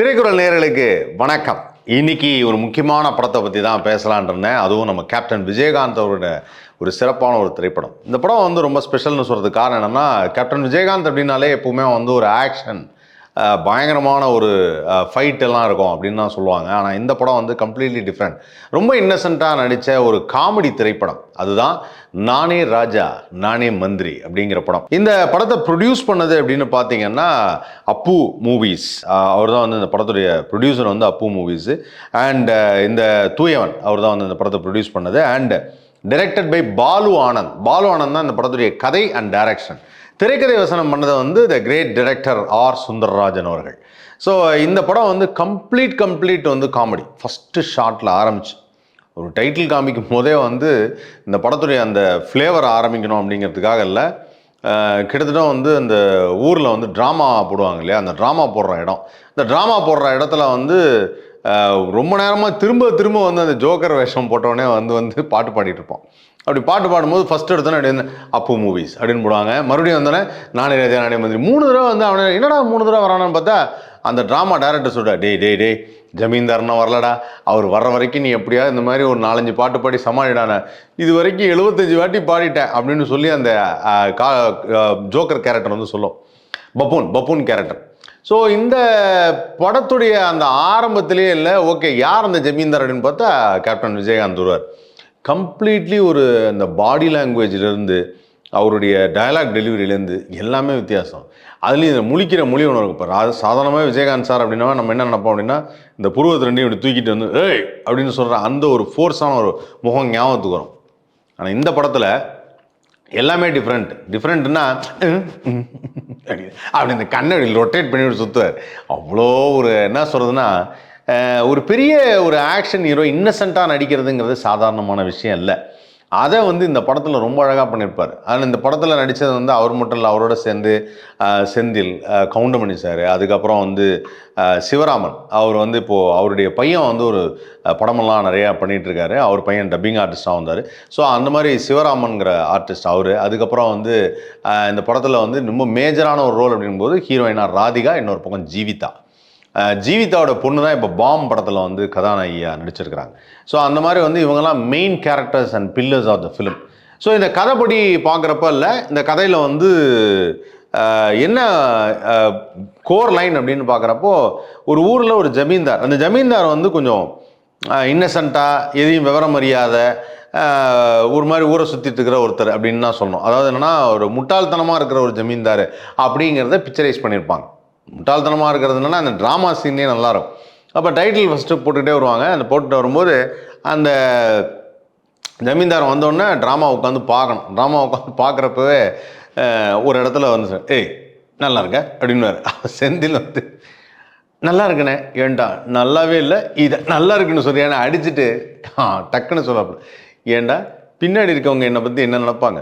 திரைக்குறள் நேர்களுக்கு வணக்கம். இன்னைக்கு ஒரு முக்கியமான படத்தை பற்றி தான் பேசலான் இருந்தேன். அதுவும் நம்ம கேப்டன் விஜயகாந்த் அவரோட ஒரு சிறப்பான ஒரு திரைப்படம். இந்த படம் வந்து ரொம்ப ஸ்பெஷல்னு சொல்கிறதுக்கு காரணம் என்னென்னா கேப்டன் விஜயகாந்த் அப்படின்னாலே எப்பவுமே வந்து ஒரு ஆக்ஷன் பயங்கரமான ஒரு ஃபைட் எல்லாம் இருக்கும் அப்படின்னு தான் சொல்லுவாங்க. ஆனால் இந்த படம் வந்து கம்ப்ளீட்லி டிஃப்ரெண்ட் ரொம்ப இன்னசென்ட்டாக நடித்த ஒரு காமெடி திரைப்படம். அதுதான் நானே ராஜா நானே மந்திரி அப்படிங்கிற படம். இந்த படத்தை ப்ரொடியூஸ் பண்ணது அப்படின்னு பார்த்தீங்கன்னா அப்பு மூவிஸ் அவர் தான் வந்து இந்த படத்துடைய ப்ரொடியூசர் வந்து அப்பு மூவிஸ் அண்ட் இந்த தூயவன் அவர் தான் வந்து இந்த படத்தை ப்ரொடியூஸ் பண்ணது. And directed by Balu Anand. Balu Anand தான் இந்த படத்துடைய கதை அண்ட் டைரக்ஷன் திரைக்கதை வசனம் பண்ணதை வந்து the great director R Sundarrajan அவர்கள். ஸோ இந்த படம் வந்து கம்ப்ளீட் கம்ப்ளீட் வந்து காமெடி ஃபஸ்ட்டு ஷாட்டில் ஆரம்பிச்சு. ஒரு டைட்டில் காமிக்கும் போதே வந்து இந்த படத்துடைய அந்த ஃப்ளேவர் ஆரம்பிக்கணும் அப்படிங்கிறதுக்காக இல்லை. கிட்டத்தட்ட வந்து அந்த ஊரில் வந்து ட்ராமா போடுவாங்க இல்லையா? அந்த ட்ராமா போடுற இடம். இந்த ட்ராமா போடுற இடத்துல வந்து ரொம்ப நேரமாக திரும்ப திரும்ப வந்து அந்த ஜோக்கர் வேஷம் போட்டோடனே வந்து வந்து பாட்டு பாடிட்டு இருப்போம். அப்படி பாட்டு பாடும்போது ஃபஸ்ட் எடுத்தோன்னே அப்படி அப்பு மூவிஸ் அப்படின்னு போடுவாங்க. மறுபடியும் வந்தோடனே நானே ராஜா நானே மந்திரி மூணு தடவை வந்து அவனை என்னடா மூணு தடவை வரானான்னு பார்த்தா அந்த ட்ராமா டேரக்டர் சொல்கிறா டேய் டேய் டேய் ஜமீன்தாரனா வரலடா அவர் வர்ற வரைக்கும் நீ எப்படியா இந்த மாதிரி ஒரு நாலஞ்சு பாட்டு பாடி சமாளிடான இது வரைக்கும் எழுபத்தஞ்சு வாட்டி பாடிட்டேன் அப்படின்னு சொல்லி அந்த கா ஜோக்கர் கேரக்டர் வந்து சொல்லும். Buffoon buffoon character. ஸோ இந்த படத்துடைய அந்த ஆரம்பத்திலேயே இல்லை ஓகே யார் அந்த ஜமீன்தார் அப்படின்னு பார்த்தா கேப்டன் விஜயகாந்த் வருவார் கம்ப்ளீட்லி ஒரு அந்த பாடி லாங்குவேஜ்லேருந்து அவருடைய டயலாக் டெலிவரியிலேருந்து எல்லாமே வித்தியாசம். அதுலேயும் இந்த முழிக்கிற மொழி ஒன்று இருக்கும். இப்போ அது சாதாரணமாக விஜயகாந்த் சார் அப்படின்னா நம்ம என்ன நினைப்போம் அப்படின்னா இந்த புருவத்தை ரெண்டையும் இப்படி தூக்கிட்டு வந்து ஏய்! அப்படின்னு சொல்கிற அந்த ஒரு ஃபோர்ஸான ஒரு முகம் ஞாபகத்துக்கு வரும். ஆனால் இந்த படத்தில் எல்லாமே டிஃப்ரெண்ட் டிஃப்ரெண்ட்னா அப்படி இந்த கண்ணை ரொட்டேட் பண்ணி சுற்றுவார் அவ்வளோ ஒரு என்ன சொல்கிறதுனா ஒரு பெரிய ஒரு ஆக்ஷன் ஹீரோ இன்னசென்ட்டாக நடிக்கிறதுங்கிறது சாதாரணமான விஷயம் இல்லை. அதை வந்து இந்த படத்தில் ரொம்ப அழகாக பண்ணியிருப்பார் ஆனால் இந்த படத்தில் நடித்தது வந்து அவர் மட்டும் இல்லை அவரோட சேர்ந்து செந்தில் கவுண்டமணி சார் அதுக்கப்புறம் வந்து சிவராமன். அவர் வந்து இப்போது அவருடைய பையன் வந்து ஒரு படமெல்லாம் நிறையா பண்ணிகிட்ருக்காரு அவர் பையன் டப்பிங் ஆர்டிஸ்ட்டாக வந்தார் ஸோ அந்த மாதிரி சிவராமன்கிற ஆர்டிஸ்ட் அவர். அதுக்கப்புறம் வந்து இந்த படத்தில் வந்து ரொம்ப மேஜரான ஒரு ரோல் அப்படிங்கும்போது ஹீரோயினாக ராதிகா இன்னொரு பக்கம் ஜீவிதா. ஜீவிதாவோட பொண்ணு தான் இப்போ பாம் படத்தில் வந்து கதாநாயகியாக நடிச்சிருக்கிறாங்க. ஸோ அந்த மாதிரி வந்து இவங்கெல்லாம் main characters and pillars of the film so இந்த கதைப்படி பார்க்குறப்ப இல்லை இந்த கதையில் வந்து என்ன கோர் லைன் அப்படின்னு பார்க்குறப்போ ஒரு ஊரில் ஒரு ஜமீன்தார். அந்த ஜமீன்தார் வந்து கொஞ்சம் இன்னசென்ட்டாக எதையும் விவரம் அறியாத ஒரு மாதிரி ஊரை சுற்றிட்டு இருக்கிற ஒருத்தர் அப்படின்னு தான் சொல்லணும். அதாவது என்னென்னா ஒரு முட்டாள்தனமாக இருக்கிற ஒரு ஜமீன்தார் அப்படிங்கிறத பிக்சரைஸ் பண்ணியிருப்பாங்க முட்டாள்தனமாக இருக்கிறது என்னன்னா அந்த ட்ராமா சீனே நல்லாயிருக்கும் அப்போ டைட்டில் ஃபஸ்ட்டு போட்டுக்கிட்டே வருவாங்க. அந்த போட்டுட்டு வரும்போது அந்த ஜமீன்தார் வந்தோடனே ட்ராமா உட்காந்து பார்க்கணும். ட்ராமா உட்காந்து பார்க்குறப்பவே ஒரு இடத்துல வந்து சார் ஏய் நல்லா இருக்க? அப்படின்னு செந்தில் வந்து நல்லா இருக்கண்ணே ஏன்டா நல்லாவே இல்லை. இதை நல்லா இருக்குன்னு சொல்லி. ஏன்னா அடிச்சுட்டு டக்குன்னு சொல்லப்படும் ஏன்டா பின்னாடி இருக்கவங்க என்னை பற்றி என்ன நினைப்பாங்க?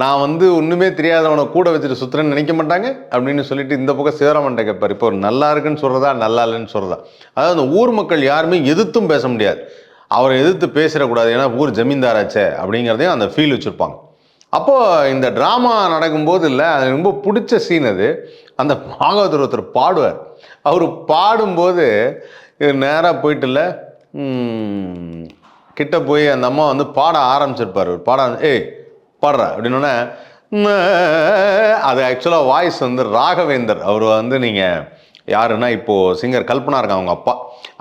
நான் வந்து ஒன்றுமே தெரியாதவனை கூட வச்சுட்டு சுற்றுறேன்னு நினைக்க மாட்டாங்க அப்படின்னு சொல்லிட்டு இந்த பக்கம் சிவராமன் கேட்பார். இப்போ நல்லா இருக்குன்னு சொல்கிறதா நல்லா இல்லைன்னு சொல்கிறதா அதாவது அந்த ஊர் மக்கள் யாருமே எதிர்த்தும் பேச முடியாது. அவரை எதிர்த்து பேசிடக்கூடாது. ஏன்னா ஊர் ஜமீன்தாராச்சே அப்படிங்கிறதையும் அந்த ஃபீல் வச்சுருப்பாங்க. அப்போது இந்த ட்ராமா நடக்கும்போது இல்லை அது ரொம்ப பிடிச்ச சீன் அது. அந்த பாகவதர் ஒருத்தர் பாடுவார். அவர் பாடும்போது நேராக போயிட்டுல இல்லை கிட்ட போய் அந்த அம்மா வந்து பாட ஆரம்பிச்சிருப்பார். பாட ஏய் பாடுற. அப்படின்னோடனே அது ஆக்சுவலாக வாய்ஸ் வந்து ராகவேந்தர். அவர் வந்து நீங்கள் யாருன்னா இப்போது சிங்கர் கல்பனா இருக்காங்க அவங்க அப்பா.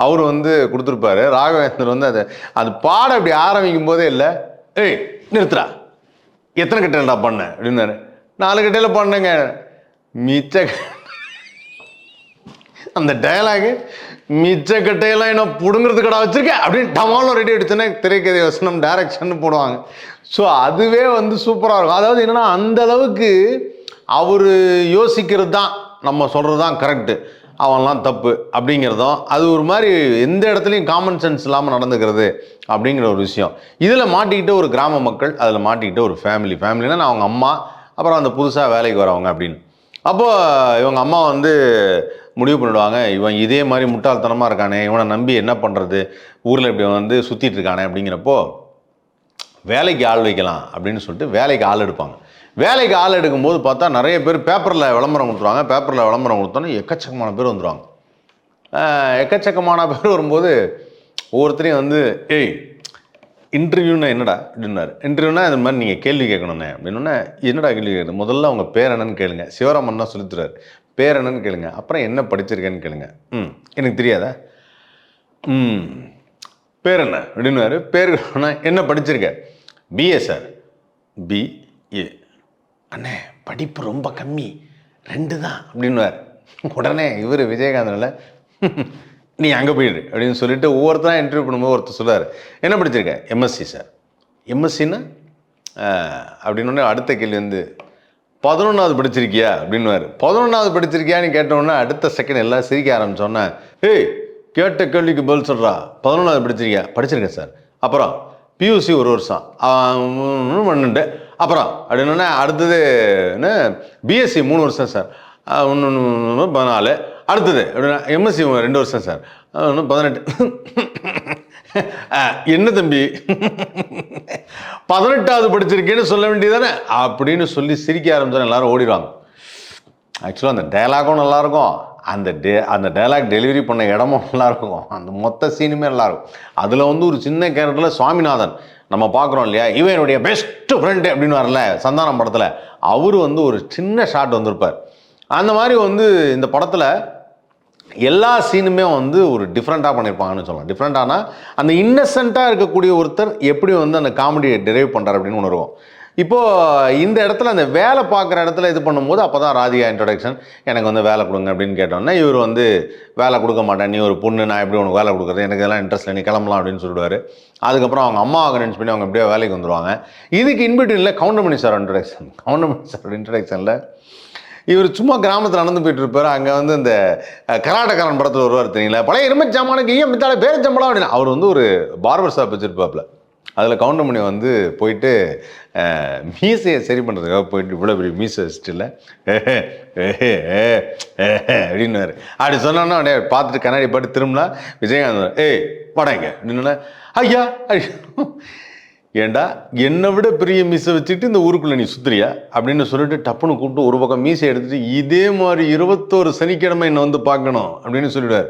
அவர் வந்து கொடுத்துருப்பாரு. ராகவேந்தர் வந்து அது அது பாட அப்படி ஆரம்பிக்கும் போதே இல்லை. ஏய் நிறுத்துறா எத்தனை கட்டையில்டா பண்ண? அப்படின்னாரு. நாலு கட்டையில் பண்ணேங்க. மிச்ச அந்த டயலாகு மிச்ச கட்டையெல்லாம் என்ன கடா வச்சிருக்கேன் அப்படின்னு டமாலும் ரெடி அடிச்சுன்னா திரைக்கதை வசனம் டைரக்ஷன் போடுவாங்க. ஸோ அதுவே வந்து சூப்பராக இருக்கும். அதாவது என்னன்னா அந்த அளவுக்கு அவர் யோசிக்கிறது தான் நம்ம சொல்கிறது தான் கரெக்டு அவன்லாம் தப்பு அப்படிங்கிறதும் அது ஒரு மாதிரி எந்த இடத்துலையும் காமன் சென்ஸ் இல்லாமல் நடந்துக்கிறது அப்படிங்கிற ஒரு விஷயம். இதில் மாட்டிக்கிட்ட ஒரு கிராம மக்கள் அதில் மாட்டிக்கிட்ட ஒரு ஃபேமிலி ஃபேமிலினா நான் அவங்க அம்மா அப்புறம் அந்த புதுசாக வேலைக்கு வரவங்க அப்படின்னு. அப்போது இவங்க அம்மா வந்து முடிவு பண்ணிடுவாங்க. இவன் இதே மாதிரி முட்டாள்தனமாக இருக்கானே இவனை நம்பி என்ன பண்ணுறது ஊரில் இப்படி வந்து சுற்றிட்டு இருக்கானே அப்படிங்கிறப்போ வேலைக்கு ஆள் வைக்கலாம் அப்படின்னு சொல்லிட்டு வேலைக்கு ஆள் எடுப்பாங்க. வேலைக்கு ஆள் எடுக்கும்போது பார்த்தா நிறைய பேர் பேப்பரில் விளம்பரம் கொடுத்துருவாங்க. பேப்பரில் விளம்பரம் கொடுத்தோன்னே எக்கச்சக்கமான பேர் வந்துடுவாங்க எக்கச்சக்கமான பேர் வரும்போது ஒவ்வொருத்தரையும் வந்து ஏய் இன்டர்வியூனா என்னடா? அப்படின்னாரு. இன்டர்வியூனா இந்த மாதிரி நீங்கள் கேள்வி கேட்கணுண்ணே அப்படின்னா என்னடா கேள்வி கேட்கணும் முதல்ல அவங்க பேர் என்னன்னு கேளுங்க. சிவராமன் தான் சொல்லித்தராரு பேர் என்னன்னு கேளுங்க. அப்புறம் என்ன படிச்சிருக்கேன்னு கேளுங்க. ம் எனக்கு தெரியாதா? ம் பேர் என்ன? அப்படின்னாரு. பேர் என்ன படிச்சிருக்க? பிஏ சார் பிஏ அண்ணே படிப்பு ரொம்ப கம்மி. ரெண்டு தான். அப்படின்னுவார் உடனே இவர் விஜயகாந்தனில் நீ அங்கே போயிடு அப்படின்னு சொல்லிட்டு ஒவ்வொருத்தராக இன்டர்வியூ பண்ணும்போது ஒருத்தர் சொல்றாரு. என்ன படிச்சிருக்க? எம்எஸ்சி சார் எம்எஸ்சின்னா அப்படின்னு அடுத்த கேள்வி வந்து பதினொன்றாவது படிச்சிருக்கியா? அப்படின்னுவார். பதினொன்றாவது படிச்சிருக்கியான்னு கேட்டோன்னே அடுத்த செகண்ட் எல்லாம் சிரிக்க ஆரம்பித்தோன்னே ஏய் கேட்ட கேள்விக்கு பதில் சொல்கிறா பதினொன்றாவது படிச்சிருக்கியா? படிச்சிருக்கேன் சார் அப்புறம் பியூசி ஒரு வருஷம். பன்னெண்டு அப்புறம் அப்படின்னோடனே அடுத்தது என்ன? பிஎஸ்சி மூணு வருஷம் சார் ஒன்று பதினாலு. அடுத்தது எம்எஸ்சி ரெண்டு வருஷம் சார். ஒன்று பதினெட்டு. என்ன தம்பி? பதினெட்டாவது படிச்சிருக்கேன்னு சொல்ல வேண்டியதானே அப்படின்னு சொல்லி சிரிக்க ஆரம்பிச்சா எல்லாரும் ஓடிடுவாங்க. ஆக்சுவலாக அந்த டயலாகும் நல்லாயிருக்கும். அந்த டே அந்த டயலாக் டெலிவரி பண்ண இடமும் நல்லாயிருக்கும். அந்த மொத்த சீனுமே நல்லாயிருக்கும். அதில் வந்து ஒரு சின்ன கேரக்டரில் சுவாமிநாதன். நம்ம பார்க்குறோம் இல்லையா? இவன் என்னுடைய பெஸ்ட் ஃப்ரெண்டு அப்படின்னு வரல சந்தானம் படத்தில். அவர் வந்து ஒரு சின்ன ஷாட் வந்திருப்பார். அந்த மாதிரி வந்து இந்த படத்தில் எல்லா சீனுமே வந்து ஒரு டிஃப்ரெண்ட்டாக பண்ணியிருப்பாங்கன்னு சொல்லலாம். டிஃப்ரெண்ட்டானா அந்த இன்னசென்ட்டாக இருக்கக்கூடிய ஒருத்தர் எப்படி வந்து அந்த காமெடியை டெரைவ் பண்ணுறாரு அப்படின்னு உணர்வோம் இப்போது இந்த இடத்துல அந்த வேலை பார்க்குற இடத்துல இது பண்ணும்போது அப்போ தான் ராதிகா இன்ட்ரடக்ஷன் எனக்கு வந்து வேலை கொடுங்க அப்படின்னு கேட்டோன்னே இவர் வந்து வேலை கொடுக்க மாட்டேன். நீ ஒரு பொண்ணு நான் எப்படி உனக்கு வேலை கொடுக்குறது? எனக்கு இதெல்லாம் இன்ட்ரெஸ்ட் நீ கிளம்பலாம் அப்படின்னு சொல்லிடுவார். அதுக்கப்புறம் அவங்க அம்மாவை கன்வின்ஸ் பண்ணி அவங்க எப்படியோ வேலைக்கு வந்துடுவாங்க இதுக்கு இன்பிட்வீனில் Goundamani sir introduction Goundamani sir இன்ட்ரடக்ஷனில் இவர் சும்மா கிராமத்தில் நடந்து போயிட்டு இருப்பார். அங்கே வந்து இந்த கராட்டக்காரன் படத்தில் வருவார் தெரியுங்களா? பழைய எருமை ஜாமானுக்கு ஏன் மித்தால பேர் சம்பளம் அப்படின்னு. அவர் வந்து ஒரு பார்பர் ஷாப் வச்சுருப்பாப்புல. அதில் கவுண்டமணி வந்து போயிட்டு மீசையை சரி பண்ணுறதுக்காக போயிட்டு இவ்வளோ பெரிய மீசை வச்சுட்டுல அப்படின்னாரு அப்படி சொன்னோன்னா அப்படியே பார்த்துட்டு கண்ணாடி பாட்டு திரும்பினா விஜயகாந்த் ஏய் படைங்க அப்படின்னு ஐயா ஐயா. ஏண்டா என்னை விட பெரிய மீசை வச்சுட்டு இந்த ஊருக்குள்ளே நீ சுத்துறியா? அப்படின்னு சொல்லிட்டு டப்புன்னு கூப்பிட்டு ஒரு பக்கம் மீசை எடுத்துட்டு இதே மாதிரி இருபத்தோரு சனிக்கிழமை என்னை வந்து பார்க்கணும் அப்படின்னு சொல்லிடுவார்.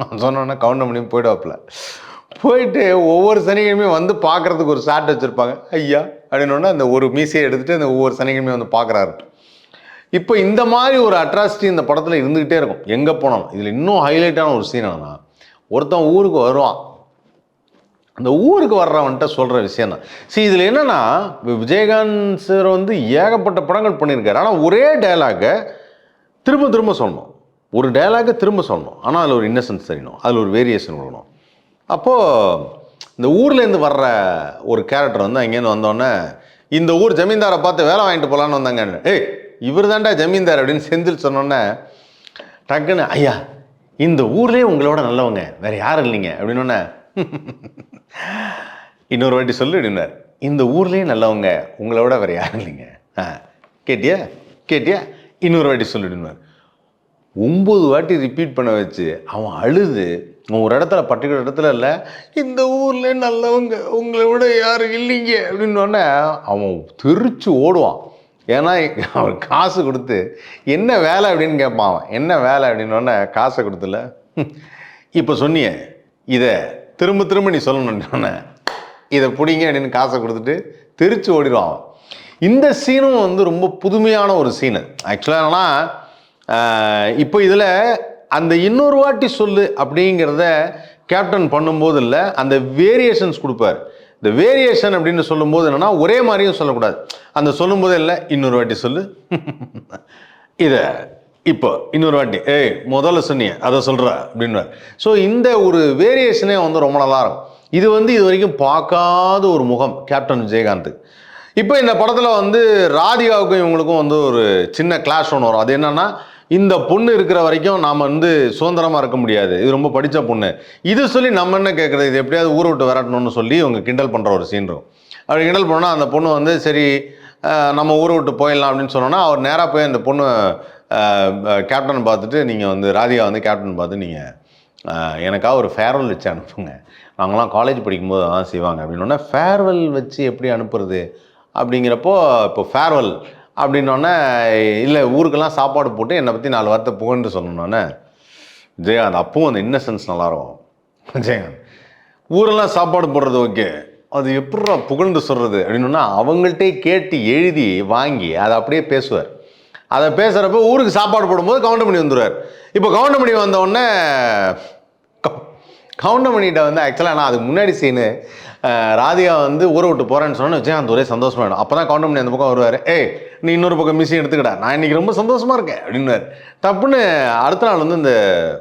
நான் சொன்னோன்னா கவுண்ட் பண்ணி போயிடுவாப்பில். போயிட்டு ஒவ்வொரு சனிக்கிழமையும் வந்து பார்க்கறதுக்கு ஒரு சாட் வச்சுருப்பாங்க. ஐயா அப்படின்னோடனே அந்த ஒரு மீசையை எடுத்துகிட்டு அந்த ஒவ்வொரு சனிக்கிழமையும் வந்து பார்க்குறாரு. இப்போ இந்த மாதிரி ஒரு அட்ராசிட்டி இந்த படத்தில் இருந்துக்கிட்டே இருக்கும். எங்கே போனாலும். இதில் இன்னும் ஹைலைட்டான ஒரு சீன் என்னன்னா ஒருத்தன் ஊருக்கு வருவான். அந்த ஊருக்கு வர்றவன்ட்ட சொல்கிற விஷயம் தான். சரி இதில் என்னென்னா விஜயகாந்த் சார் வந்து ஏகப்பட்ட படங்கள் பண்ணியிருக்காரு. ஆனால் ஒரே டைலாகை திரும்ப திரும்ப சொல்லணும். ஒரு டைலாகை திரும்ப சொல்லணும். ஆனால் அதில் ஒரு இன்னசென்ஸ் தெரியணும். அதில் ஒரு வேரியேஷன் கொடுக்கணும் அப்போது இந்த ஊர்லேருந்து வர்ற ஒரு கேரக்டர் வந்து அங்கேருந்து வந்தோடனே இந்த ஊர் ஜமீன்தாரை பார்த்து வேலை வாங்கிட்டு போகலான்னு வந்தாங்க. ஏய் இவர் தான்டா ஜமீன்தார் அப்படின்னு செந்தில் சொன்னோன்னே டக்குன்னு ஐயா இந்த ஊர்லேயே உங்களோட நல்லவங்க. வேறு யாரும் இல்லைங்க. அப்படின்னோடனே இன்னொரு வாட்டி சொல்லு அப்படின்னார் இந்த ஊர்லேயே நல்லவங்க உங்களை விட வேற யாரும் இல்லைங்க. ஆ கேட்டியா? கேட்டியா? இன்னொரு வாட்டி சொல்லிடுனார் ஒம்பது வாட்டி ரிப்பீட் பண்ண வச்சு அவன் அழுது. ஒரு இடத்துல பர்டிகுலர் இடத்துல இல்லை. இந்த ஊரில் நல்லவங்க உங்களை விட யாரும் இல்லைங்க அப்படின்னு அவன் தெரிச்சு ஓடுவான். ஏன்னா அவன் காசு கொடுத்து என்ன வேலை அப்படின்னு கேட்பான் அவன். என்ன வேலை? அப்படின்னோடனே காசை கொடுத்துல. இப்போ சொன்னியே இதை திரும்ப திரும்ப நீ சொல்லணும்னு இதை பிடிங்க அப்படின்னு காசை கொடுத்துட்டு திருச்சி ஓடிடுவான் அவன். இந்த சீனும் வந்து ரொம்ப புதுமையான ஒரு சீனு. ஆக்சுவலாக என்னன்னா இப்போ இதில் அந்த இன்னொரு வாட்டி சொல்லு அப்படிங்கிறத கேப்டன் பண்ணும்போது இல்லை அந்த வேரியேஷன்ஸ் கொடுப்பார். இந்த வேரியேஷன் அப்படின்னு சொல்லும்போது என்னென்னா ஒரே மாதிரியும் சொல்லக்கூடாது. அந்த சொல்லும்போதே இல்லை இன்னொரு வாட்டி சொல்லு. இதை இப்போ இன்னொரு வாட்டி ஏய் முதல்ல சொன்னியே அதை சொல்கிற அப்படின்வார் ஸோ இந்த ஒரு வேரியேஷனே வந்து ரொம்ப நல்லா இருக்கும். இது வந்து இது வரைக்கும் பார்க்காத ஒரு முகம் கேப்டன் விஜயகாந்த். இப்போ இந்த படத்தில் வந்து ராதிகாவுக்கும் இவங்களுக்கும் வந்து ஒரு சின்ன கிளாஷ் ஒன்று வரும். அது என்னென்னா இந்த பொண்ணு இருக்கிற வரைக்கும் நாம் வந்து சுதந்திரமாக இருக்க முடியாது. இது ரொம்ப படித்த பொண்ணு. இது சொல்லி நம்ம என்ன கேட்குறது இது எப்படியாவது ஊரை விட்டு விரட்டணும்னு சொல்லி இவங்க கிண்டல் பண்ணுற ஒரு சீன் இருக்கும். அப்படி கிண்டல் பண்ணால் அந்த பொண்ணு வந்து சரி நம்ம ஊரை விட்டு போயிடலாம் அப்படின்னு சொன்னோன்னா அவர் நேராக போய் அந்த பொண்ணு கேப்டன் பார்த்துட்டு நீங்கள் வந்து ராதிகா வந்து கேப்டன் பார்த்து நீங்கள் எனக்காக ஒரு ஃபேர்வெல் வச்சு அனுப்புங்க. நாங்களாம் காலேஜ் படிக்கும்போது அதான் செய்வாங்க. அப்படின்னோடனே ஃபேர்வெல் வச்சு எப்படி அனுப்புறது? அப்படிங்கிறப்போ இப்போ ஃபேர்வெல் அப்படின்னோடனே இல்லை ஊருக்கெல்லாம் சாப்பாடு போட்டு என்னை பற்றி நாலு வார்த்தை புகழ்ந்து சொல்லணுன்னே விஜயகாந்த் அப்பவும் அந்த இன்னசென்ஸ் நல்லாயிருக்கும். விஜயகாந்த் ஊரெல்லாம் சாப்பாடு போடுறது ஓகே அது எப்படிடா புகழ்ந்து சொல்கிறது அப்படின்னா அவங்கள்ட்டே கேட்டு எழுதி வாங்கி அதை அப்படியே பேசுவார். அதை பேசுகிறப்ப ஊருக்கு சாப்பாடு போடும்போது கவுண்டமணி வந்துடுவார் இப்போ கவுண்டமணி வந்த உடனே கவுண்டமணிகிட்ட வந்து ஆக்சுவலாக நான் அதுக்கு முன்னாடி சீனு ராதிகா வந்து ஊரை விட்டு போகிறேன்னு சொன்னே வச்சு அந்த ஒரே சந்தோஷமாயிடும் அப்போ தான் கவுண்டமணி அந்த பக்கம் வருவார். ஏய் நீ இன்னொரு பக்கம் மிஷின் எடுத்துக்கிட்டா நான் இன்னைக்கு ரொம்ப சந்தோஷமாக இருக்கேன் அப்படின்னாரு தப்புன்னு அடுத்த நாள் வந்து இந்த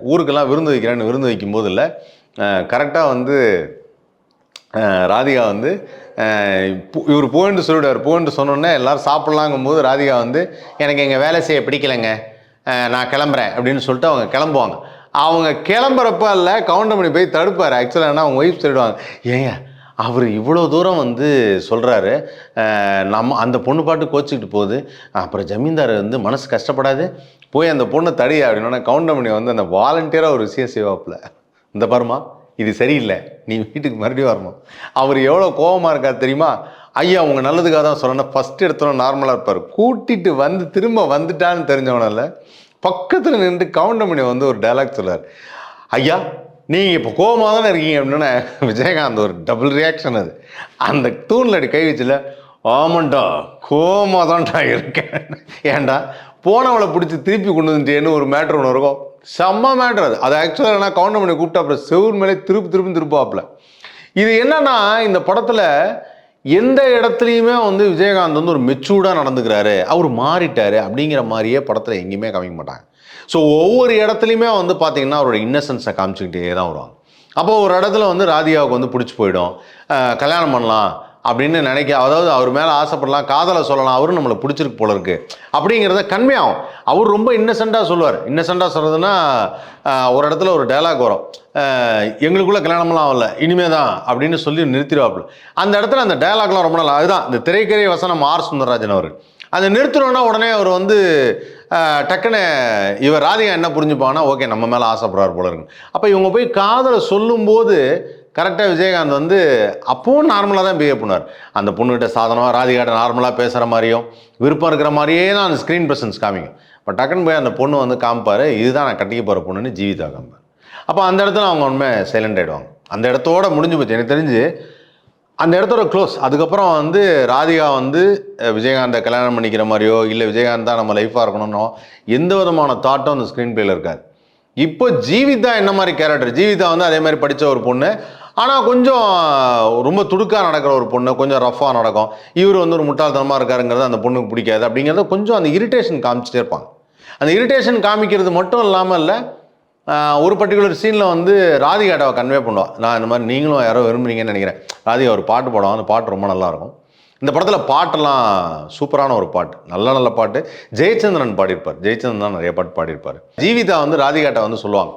ஊருக்கெல்லாம் விருந்து வைக்கிறேன்னு விருந்து வைக்கும்போது இல்லை கரெக்டாக வந்து ராதிகா வந்து இவர் போயின்னு சொல்லிவிடுவார். போயின்ட்டு சொன்னோன்னே எல்லாரும் சாப்பிட்லாங்கும்போது ராதிகா வந்து எனக்கு எங்கள் வேலை செய்ய பிடிக்கலைங்க. நான் கிளம்புறேன். அப்படின்னு சொல்லிட்டு அவங்க கிளம்புவாங்க. அவங்க கிளம்புறப்ப இல்லை கவுண்டமணி போய் தடுப்பார். ஆக்சுவலாக என்ன அவங்க ஒய்ஃப் சொல்லிடுவாங்க ஏங்க அவர் இவ்வளோ தூரம் வந்து சொல்கிறாரு நம்ம அந்த பொண்ணு பாட்டு கோச்சிக்கிட்டு போகுது. அப்புறம் ஜமீன்தார் வந்து மனசு கஷ்டப்படாது. போய் அந்த பொண்ணை தடி அப்படின்னா கவுண்டமணி வந்து அந்த வாலண்டியராக ஒரு விஷயம் செய்வாப்புல. இந்த பருமா இது சரியில்லை. நீ வீட்டுக்கு மறுபடியும் வரணும். அவர் எவ்வளோ கோபமாக இருக்கார் தெரியுமா? ஐயா அவங்க நல்லதுக்காக தான் சொல்லணும் ஃபஸ்ட் எடுத்தோம் நார்மலாக இருப்பார். கூட்டிட்டு வந்து திரும்ப வந்துட்டான்னு தெரிஞ்சவனால பக்கத்தில் நின்று கவுண்டமணி வந்து ஒரு டைலாக் சொல்லார் ஐயா நீங்கள் இப்போ கோபமாக தானே இருக்கீங்க அப்படின்னா விஜயகாந்த் ஒரு டபுள் ரியாக்ஷன் அது. அந்த தூணில் அடி கை வச்சில ஆமாண்டா கோவமாக தான்டா இருக்கேன். ஏன்டா போனவளை பிடிச்சி திருப்பி கொண்டு வந்துட்டேன்னு ஒரு மேட்ரு ஒன்று இருக்கும். செம்ம மேட்ரு அது. அது ஆக்சுவலாக நான் கவுண்டமணி கூப்பிட்டா அப்புறம் செவுர் மேலே திருப்பி திருப்பி திருப்பாப்புல இது என்னன்னா இந்த படத்தில் எந்த இடத்துலையுமே வந்து விஜயகாந்த் வந்து ஒரு மெச்சூர்டாக நடந்துக்கிறாரு. அவர் மாறிட்டாரு அப்படிங்கிற மாதிரியே படத்தில் எங்கேயுமே காமிக்க மாட்டாங்க. ஸோ ஒவ்வொரு இடத்துலையுமே வந்து பார்த்தீங்கன்னா அவரோட இன்னசென்ஸை காமிச்சிக்கிட்டே தான் வருவாங்க. அப்போ ஒரு இடத்துல வந்து ராதிகாவுக்கு வந்து பிடிச்சி போயிடும். கல்யாணம் பண்ணலாம். அப்படின்னு நினைக்க அதாவது அவர் மேலே ஆசைப்படலாம் காதலை சொல்லலாம் அவரும் நம்மளை பிடிச்சிருக்கு போல இருக்கு. அப்படிங்கிறத கண்மையாகும் அவர் ரொம்ப இன்னசென்ட்டாக சொல்லுவார். இன்னசென்ட்டாக சொல்கிறதுனா ஒரு இடத்துல ஒரு டைலாக் வரும். எங்களுக்குள்ளே கல்யாணம்லாம் ஆகல இனிமே தான் அப்படின்னு சொல்லி நிறுத்திடுவாப்புல. அந்த இடத்துல அந்த டைலாக்லாம் ரொம்ப நல்லா அதுதான் இந்த திரைக்கரை வசனம் ஆர் சுந்தரராஜன் அவர் அதை நிறுத்தணும்னா உடனே அவர் வந்து டக்குன்னு இவர் ராதிகா என்ன புரிஞ்சுப்பாங்கன்னா ஓகே நம்ம மேலே ஆசைப்படுறாரு போல இருக்கு. அப்போ இவங்க போய் காதலை சொல்லும்போது கரெக்டாக விஜயகாந்த் வந்து அப்பவும் நார்மலாக தான் பிஹேவ் பண்ணுவார். அந்த பொண்ணுகிட்ட சாதனமாக ராதிகாட்ட நார்மலாக பேசுகிற மாதிரியும் விருப்பம் இருக்கிற மாதிரியே தான் அந்த ஸ்க்ரீன் ப்ரெசன்ஸ் காமிக்கும். பட் டக்குன்னு போய் அந்த பொண்ணு வந்து காமிப்பார் இதுதான் நான் கட்டிக்க போகிற பொண்ணுன்னு ஜீவிதா காமிப்பார். அப்போ அந்த இடத்துல அவங்க உண்மை சைலண்ட் ஆகிடுவாங்க அந்த இடத்தோட முடிஞ்சு போச்சு. எனக்கு தெரிஞ்சு அந்த இடத்தோட க்ளோஸ் அதுக்கப்புறம் வந்து ராதிகா வந்து விஜயகாந்தை கல்யாணம் பண்ணிக்கிற மாதிரியோ இல்லை விஜயகாந்த் தான் நம்ம லைஃபாக இருக்கணும்னோ எந்த விதமான தாட்டும் அந்த ஸ்க்ரீன் பிளேயில் இருக்காது. இப்போ ஜீவிதா என்ன மாதிரி கேரக்டர் ஜீவிதா வந்து அதே மாதிரி படித்த ஒரு பொண்ணு. ஆனால் கொஞ்சம் ரொம்ப துடுக்காக நடக்கிற ஒரு பொண்ணு கொஞ்சம் ரஃப்பாக நடக்கும். இவர் வந்து ஒரு முட்டாள்தனமாக இருக்காருங்கிறது அந்த பொண்ணுக்கு பிடிக்காது. அப்படிங்கிறத கொஞ்சம் அந்த இரிட்டேஷன் காமிச்சிட்டே இருப்பாங்க. அந்த இரிட்டேஷன் காமிக்கிறது மட்டும் இல்லாமல் இல்லை ஒரு பர்டிகுலர் சீனில் வந்து ராதிகாட்டாவை கன்வே பண்ணுவாள் நான் இந்த மாதிரி நீங்களும் யாரோ விரும்புறீங்கன்னு நினைக்கிறேன். ராதிகா ஒரு பாட்டு பாடுவாங்க அந்த பாட்டு ரொம்ப நல்லாயிருக்கும் இந்த படத்தில் பாட்டெல்லாம் சூப்பரான ஒரு பாட்டு. நல்ல நல்ல பாட்டு. ஜெயச்சந்திரன் பாடியிருப்பார். ஜெயச்சந்திரன் தான் நிறைய பாட்டு பாடியிருப்பார். ஜீவிதா வந்து ராதிகாட்டை வந்து சொல்லுவாங்க.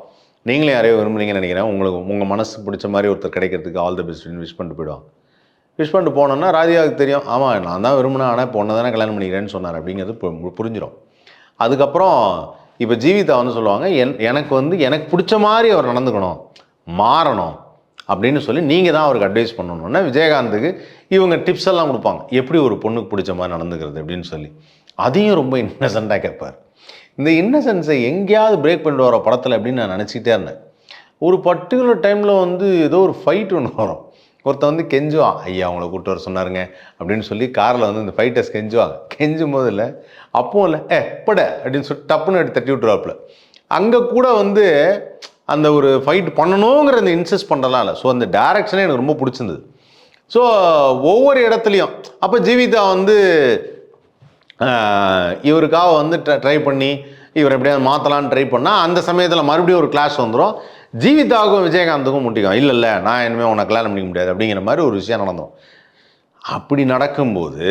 நீங்களே யாரையோ விரும்புறீங்கன்னு நினைக்கிறேன். உங்களுக்கு உங்கள் மனசு பிடிச்ச மாதிரி ஒருத்தர் கிடைக்கிறதுக்கு ஆல் த பெஸ்ட்னு விஷ் பண்ணிட்டு போயிடுவாங்க. விஷ் பண்ணிட்டு போனோன்னா ராதிகாவுக்கு தெரியும். ஆமாம் நான் தான் விரும்பினேன். ஆனால் பொண்ணை தானே கல்யாணம் பண்ணிக்கிறேன்னு சொன்னார் அப்படிங்கிறது பு- புரிஞ்சிடும் அதுக்கப்புறம் இப்போ ஜீவிதா வந்து சொல்லுவாங்க என் எனக்கு வந்து எனக்கு பிடிச்ச மாதிரி அவர் நடந்துக்கணும். மாறணும். அப்படின்னு சொல்லி நீங்கள் தான் அவருக்கு அட்வைஸ் பண்ணணும்னா விஜயகாந்துக்கு இவங்க டிப்ஸ் எல்லாம் கொடுப்பாங்க. எப்படி ஒரு பொண்ணுக்கு பிடிச்ச மாதிரி நடந்துக்கிறது அப்படின்னு சொல்லி. அதையும் ரொம்ப இன்னசென்ட்டாக கேட்பார். இந்த இன்னசென்ஸை எங்கேயாவது பிரேக் பண்ணிட்டு வர படத்தில் அப்படின்னு நான் நினச்சிக்கிட்டே இருந்தேன். ஒரு பர்டிகுலர் டைமில் வந்து ஏதோ ஒரு ஃபைட் ஒன்று வரும். ஒருத்தன் வந்து கெஞ்சுவான் ஐயா அவங்கள கூப்பிட்டு வர சொன்னாருங்க அப்படின்னு சொல்லி காரில் வந்து இந்த ஃபைட்டர்ஸ் கெஞ்சுவாங்க. கெஞ்சும் போது இல்லை அப்பவும் இல்லை ஏ பட அப்படின்னு சொல்லி டப்புன்னு எடுத்து தட்டி விட்டுருவாப்புல. அங்கே கூட வந்து அந்த ஒரு ஃபைட் பண்ணணுங்கிற அந்த இன்சிஸ்ட் பண்ணலாம் இல்லை. ஸோ அந்த டேரக்ஷனே எனக்கு ரொம்ப பிடிச்சிருந்தது. ஸோ ஒவ்வொரு இடத்துலையும் அப்போ ஜீவிதா வந்து இவருக்காக வந்து ட்ரை பண்ணி இவர் எப்படியாவது மாற்றலான்னு ட்ரை பண்ணால் அந்த சமயத்தில் மறுபடியும் ஒரு கிளாஷ் வந்துடும் ஜீவிதாவுக்கும் விஜயகாந்துக்கும் முட்டிக்கும். இல்லை இல்லை நான் இனிமேல் உனக்கு கல்யாணம் பண்ணிக்க முடியாது. அப்படிங்கிற மாதிரி ஒரு விஷயம் நடந்தோம் அப்படி நடக்கும்போது